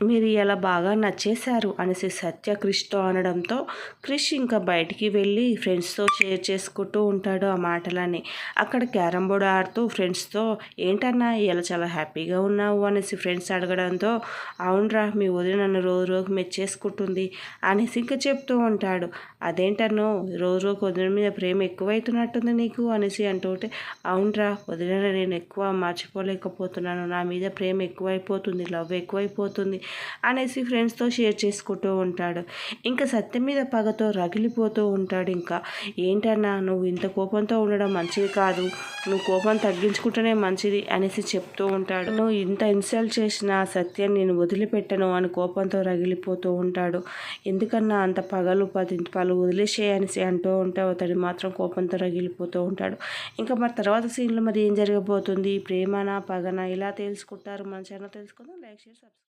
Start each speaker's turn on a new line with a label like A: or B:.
A: మీరు ఇలా బాగా నచ్చేశారు అనేసి సత్య క్రిష్తో అనడంతో క్రిష్ ఇంకా బయటికి వెళ్ళి ఫ్రెండ్స్తో షేర్ చేసుకుంటూ ఉంటాడు ఆ మాటలని అక్కడ క్యారం బోర్డ్ ఆడుతూ ఫ్రెండ్స్తో ఏంటన్నా ఇలా చాలా హ్యాపీగా ఉన్నావు? అనేసి ఫ్రెండ్స్ అడగడంతో అవునరా మీ వదిలి నన్ను రోజు రోజు మెచ్చేసుకుంటుంది అనేసి ఇంకా చెప్తూ ఉంటాడు. అదేంటన్నో రోజు రోజు వదిన మీద ప్రేమ ఎక్కువైతున్నట్టుంది నీకు? అనేసి అంటుంటే అవునరా వదిన నేను ఎక్కువ మర్చిపోలేకపోతున్నాను. నా మీద ప్రేమ ఎక్కువైపోతుంది లవ్ ఎక్కువైపోతుంది. అనేసి ఫ్రెండ్స్తో షేర్ చేసుకుంటూ ఉంటాడు. ఇంకా సత్యం మీద పగతో రగిలిపోతూ ఉంటాడు ఇంకా. ఏంటన్నా నువ్వు ఇంత కోపంతో ఉండడం మంచిది కాదు. నువ్వు కోపం తగ్గించుకుంటేనే మంచిది అనేసి చెప్తూ ఉంటాడు. నువ్వు ఇంత ఇన్సల్ట్ చేసినా సత్యం నేను వదిలిపెట్టను అని కోపంతో రగిలిపోతూ ఉంటాడు. ఎందుకన్నా అంత పగలు పది పలు వదిలేసేయనేసి అంటూ ఉంటే అతడు మాత్రం కోపంతో రగిలిపోతూ ఉంటాడు. ఇంకా మరి తర్వాత సీన్లో మరి ఏం జరగబోతుంది? ప్రేమనా పగనా ఇలా తెలుసుకుంటారు? మన ఛానల్ తెలుసుకుందాం. Like share subscribe.